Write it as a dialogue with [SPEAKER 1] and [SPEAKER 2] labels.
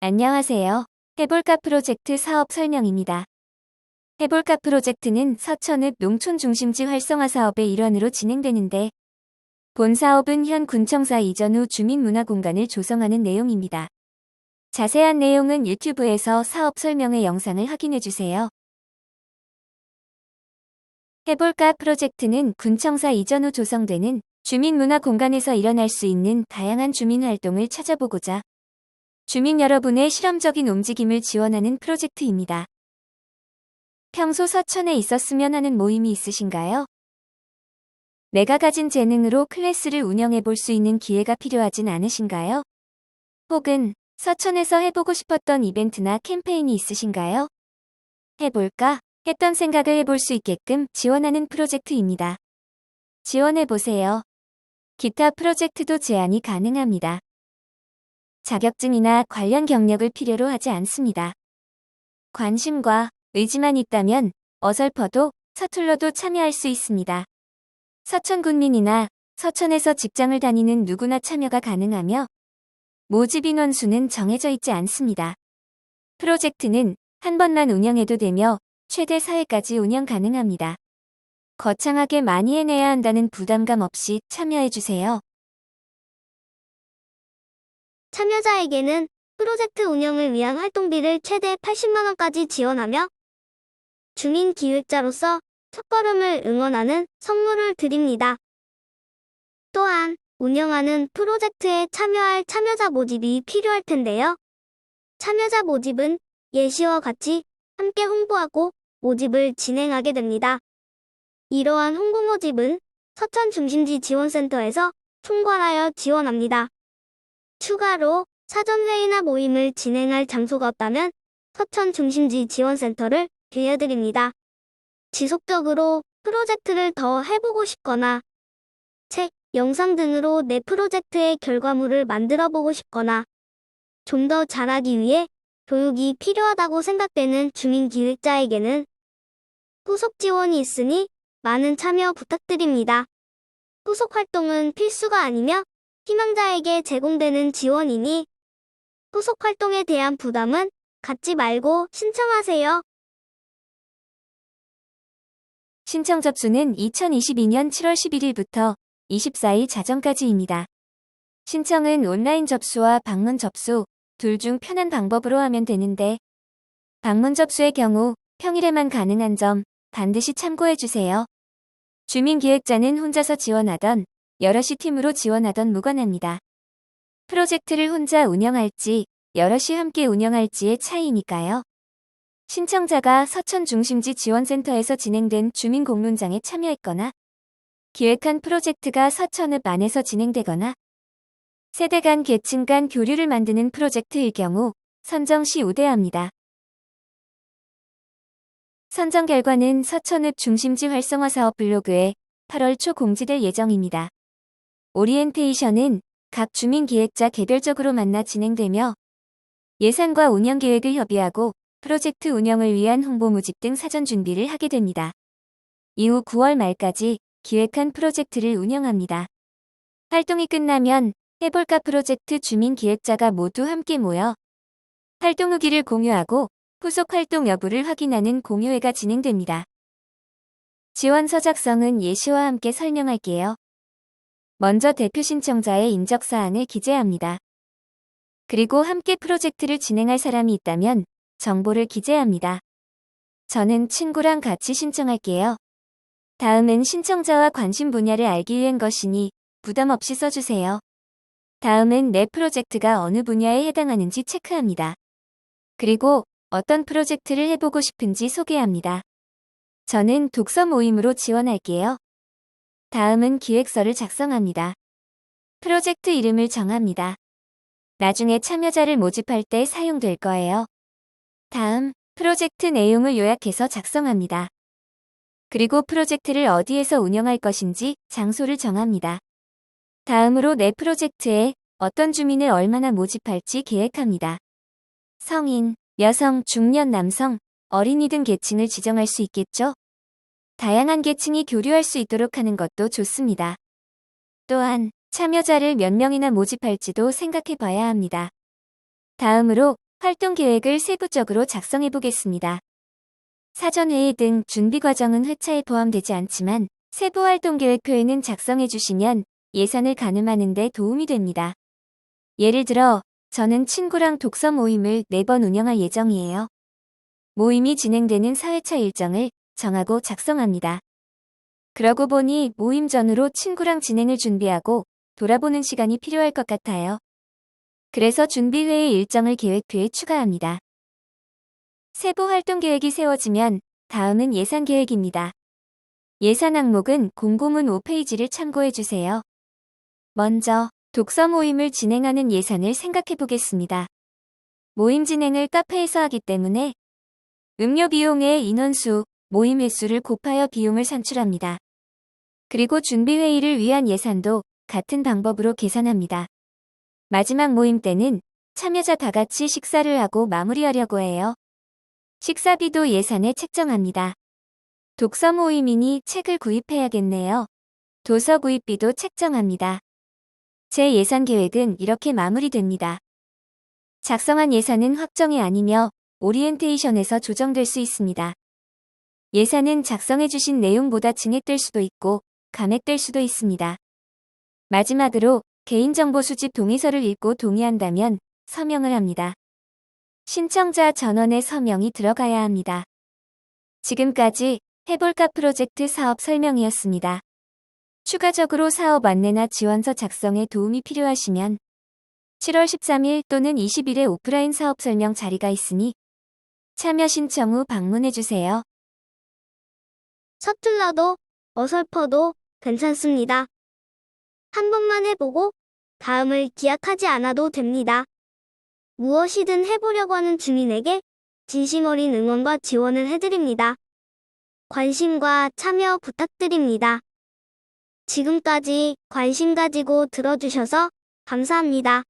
[SPEAKER 1] 안녕하세요. 해볼까 프로젝트 사업 설명입니다. 해볼까 프로젝트는 서천읍 농촌 중심지 활성화 사업의 일환으로 진행되는데 본 사업은 현 군청사 이전 후 주민 문화 공간을 조성하는 내용입니다. 자세한 내용은 유튜브에서 사업 설명의 영상을 확인해 주세요. 해볼까 프로젝트는 군청사 이전 후 조성되는 주민 문화 공간에서 일어날 수 있는 다양한 주민 활동을 찾아보고자 주민 여러분의 실험적인 움직임을 지원하는 프로젝트입니다. 평소 서천에 있었으면 하는 모임이 있으신가요? 내가 가진 재능으로 클래스를 운영해 볼 수 있는 기회가 필요하진 않으신가요? 혹은 서천에서 해보고 싶었던 이벤트나 캠페인이 있으신가요? 해볼까? 했던 생각을 해볼 수 있게끔 지원하는 프로젝트입니다. 지원해보세요. 기타 프로젝트도 제안이 가능합니다. 자격증이나 관련 경력을 필요로 하지 않습니다. 관심과 의지만 있다면 어설퍼도 서툴러도 참여할 수 있습니다. 서천 군민이나 서천에서 직장을 다니는 누구나 참여가 가능하며 모집 인원 수는 정해져 있지 않습니다. 프로젝트는 한 번만 운영해도 되며 최대 4회까지 운영 가능합니다. 거창하게 많이 해내야 한다는 부담감 없이 참여해주세요.
[SPEAKER 2] 참여자에게는 프로젝트 운영을 위한 활동비를 최대 80만원까지 지원하며 주민기획자로서 첫걸음을 응원하는 선물을 드립니다. 또한 운영하는 프로젝트에 참여할 참여자 모집이 필요할 텐데요. 참여자 모집은 예시와 같이 함께 홍보하고 모집을 진행하게 됩니다. 이러한 홍보 모집은 서천 중심지 지원센터에서 총괄하여 지원합니다. 추가로 사전회의나 모임을 진행할 장소가 없다면 서천 중심지 지원센터를 빌려드립니다. 지속적으로 프로젝트를 더 해보고 싶거나 책, 영상 등으로 내 프로젝트의 결과물을 만들어 보고 싶거나 좀 더 잘하기 위해 교육이 필요하다고 생각되는 주민기획자에게는 후속 지원이 있으니 많은 참여 부탁드립니다. 후속 활동은 필수가 아니며 희망자에게 제공되는 지원이니 후속 활동에 대한 부담은 갖지 말고 신청하세요.
[SPEAKER 1] 신청 접수는 2022년 7월 11일부터 24일 자정까지입니다. 신청은 온라인 접수와 방문 접수 둘 중 편한 방법으로 하면 되는데 방문 접수의 경우 평일에만 가능한 점 반드시 참고해 주세요. 주민기획자는 혼자서 지원하던 여럿이 팀으로 지원하던 무관합니다. 프로젝트를 혼자 운영할지 여럿이 함께 운영할지의 차이니까요. 신청자가 서천 중심지 지원센터에서 진행된 주민 공론장에 참여했거나 기획한 프로젝트가 서천읍 안에서 진행되거나 세대 간 계층 간 교류를 만드는 프로젝트일 경우 선정 시 우대합니다. 선정 결과는 서천읍 중심지 활성화 사업 블로그에 8월 초 공지될 예정입니다. 오리엔테이션은 각 주민 기획자 개별적으로 만나 진행되며 예산과 운영 계획을 협의하고 프로젝트 운영을 위한 홍보 모집 등 사전 준비를 하게 됩니다. 이후 9월 말까지 기획한 프로젝트를 운영합니다. 활동이 끝나면 해볼까 프로젝트 주민 기획자가 모두 함께 모여 활동 후기를 공유하고 후속 활동 여부를 확인하는 공유회가 진행됩니다. 지원서 작성은 예시와 함께 설명할게요. 먼저 대표 신청자의 인적 사항을 기재합니다. 그리고 함께 프로젝트를 진행할 사람이 있다면 정보를 기재합니다. 저는 친구랑 같이 신청할게요. 다음은 신청자와 관심 분야를 알기 위한 것이니 부담 없이 써주세요. 다음은 내 프로젝트가 어느 분야에 해당하는지 체크합니다. 그리고 어떤 프로젝트를 해보고 싶은지 소개합니다. 저는 독서 모임으로 지원할게요. 다음은 기획서를 작성합니다. 프로젝트 이름을 정합니다. 나중에 참여자를 모집할 때 사용될 거예요. 다음, 프로젝트 내용을 요약해서 작성합니다. 그리고 프로젝트를 어디에서 운영할 것인지 장소를 정합니다. 다음으로 내 프로젝트에 어떤 주민을 얼마나 모집할지 계획합니다. 성인, 여성, 중년, 남성, 어린이 등 계층을 지정할 수 있겠죠? 다양한 계층이 교류할 수 있도록 하는 것도 좋습니다. 또한 참여자를 몇 명이나 모집할지도 생각해 봐야 합니다. 다음으로 활동 계획을 세부적으로 작성해 보겠습니다. 사전회의 등 준비 과정은 회차에 포함되지 않지만 세부 활동 계획표에는 작성해 주시면 예산을 가늠하는 데 도움이 됩니다. 예를 들어 저는 친구랑 독서 모임을 4번 운영할 예정이에요. 모임이 진행되는 4회차 일정을 정하고 작성합니다. 그러고 보니 모임 전후로 친구랑 진행을 준비하고 돌아보는 시간이 필요할 것 같아요. 그래서 준비회의 일정을 계획표에 추가합니다. 세부 활동 계획이 세워지면 다음은 예산 계획입니다. 예산 항목은 공고문 5페이지를 참고해 주세요. 먼저 독서 모임을 진행하는 예산을 생각해 보겠습니다. 모임 진행을 카페에서 하기 때문에 음료 비용의 인원수, 모임 횟수를 곱하여 비용을 산출합니다. 그리고 준비회의를 위한 예산도 같은 방법으로 계산합니다. 마지막 모임 때는 참여자 다 같이 식사를 하고 마무리하려고 해요. 식사비도 예산에 책정합니다. 독서 모임이니 책을 구입해야겠네요. 도서 구입비도 책정합니다. 제 예산 계획은 이렇게 마무리됩니다. 작성한 예산은 확정이 아니며 오리엔테이션에서 조정될 수 있습니다. 예산은 작성해주신 내용보다 증액될 수도 있고 감액될 수도 있습니다. 마지막으로 개인정보 수집 동의서를 읽고 동의한다면 서명을 합니다. 신청자 전원의 서명이 들어가야 합니다. 지금까지 해볼까 프로젝트 사업 설명이었습니다. 추가적으로 사업 안내나 지원서 작성에 도움이 필요하시면 7월 13일 또는 20일에 오프라인 사업 설명 자리가 있으니 참여 신청 후 방문해 주세요.
[SPEAKER 2] 서툴러도 어설퍼도 괜찮습니다. 한 번만 해보고 다음을 기약하지 않아도 됩니다. 무엇이든 해보려고 하는 주민에게 진심 어린 응원과 지원을 해드립니다. 관심과 참여 부탁드립니다. 지금까지 관심 가지고 들어주셔서 감사합니다.